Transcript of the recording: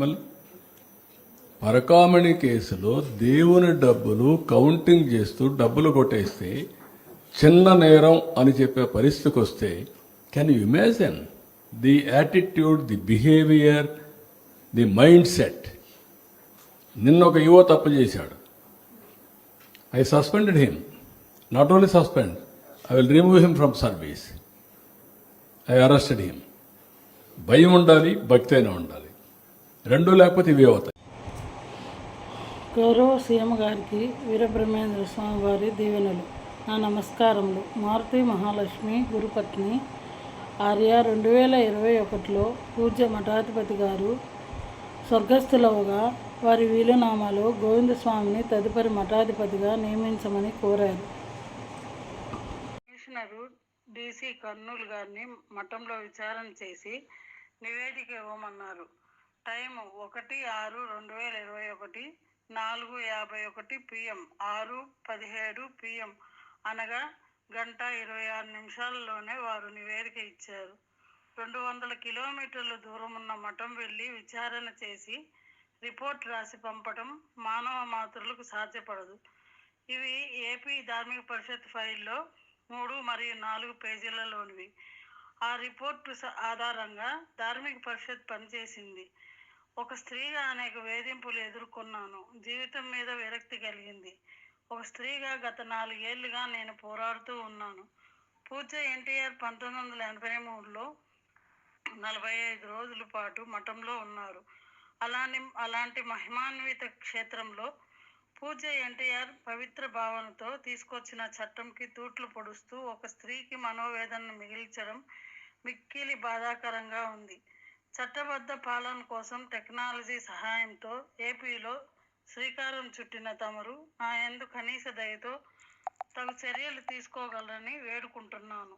మిమ్మల్ని పరకామణి కేసులో దేవుని డబ్బులు కౌంటింగ్ చేస్తూ డబ్బులు కొట్టేస్తే చిన్న నేరం అని చెప్పే పరిస్థితికి వస్తే can you imagine the attitude the behaviour the mindset నిన్న ఒక యువ తప్పు చేశాడు. I suspended him not only suspend I will remove him from service I arrested him భయం ఉండాలి భక్తి అయినా ఉండాలి. రెండు లేకపోతే ఇవే అవుతాయి. గౌరవ సీఎం గారికి వీరబ్రహ్మేంద్ర స్వామి వారి దీవెనలు. నా నమస్కారములు. మారుతి మహాలక్ష్మి గురుపత్ని ఆర్య రెండు వేల ఇరవై ఒకటిలో పూజ్య మఠాధిపతి గారు స్వర్గస్థులవగా వారి వీలునామాలో గోవింద స్వామిని తదుపరి మఠాధిపతిగా నియమించమని కోరారు. కమిషనరు డీసీ కర్నూలు గారిని మఠంలో విచారణ చేసి నివేదిక ఇవ్వమన్నారు. టైం ఒకటి ఆరు రెండు వేల ఇరవై ఒకటి నాలుగు యాభై ఒకటి పిఎం ఆరు పదిహేడు పిఎం అనగా గంట ఇరవై ఆరు నిమిషాల్లోనే వారు నివేదిక ఇచ్చారు. రెండు వందల కిలోమీటర్ల దూరం ఉన్న మఠం వెళ్ళి విచారణ చేసి రిపోర్ట్ రాసి పంపడం మానవ మాతృలకు సాధ్యపడదు. ఇవి ఏపీ ధార్మిక పరిషత్ ఫైల్లో మూడు మరియు నాలుగు పేజీలలోనివి. ఆ రిపోర్టు ఆధారంగా ధార్మిక పరిషత్ పనిచేసింది. ఒక స్త్రీగా అనేక వేధింపులు ఎదుర్కొన్నాను. జీవితం మీద విరక్తి కలిగింది. ఒక స్త్రీగా గత నాలుగేళ్ళుగా నేను పోరాడుతూ ఉన్నాను. పూజ ఎన్టీఆర్ పంతొమ్మిది వందల ఎనభై మూడులో నలభై ఐదు రోజుల పాటు మఠంలో ఉన్నారు. అలాని అలాంటి మహిమాన్విత క్షేత్రంలో పూజ ఎన్టీఆర్ పవిత్ర భావనతో తీసుకొచ్చిన చట్టంకి తూట్లు పొడుస్తూ ఒక స్త్రీకి మనోవేదనను మిగిల్చడం మిక్కిలి బాధాకరంగా ఉంది. చట్టబద్ధ పాలన కోసం టెక్నాలజీ సహాయంతో ఏపీలో శ్రీకారం చుట్టిన తమరు నా ఎందు కనీస దయతో తగు చర్యలు తీసుకోగలరని వేడుకుంటున్నాను.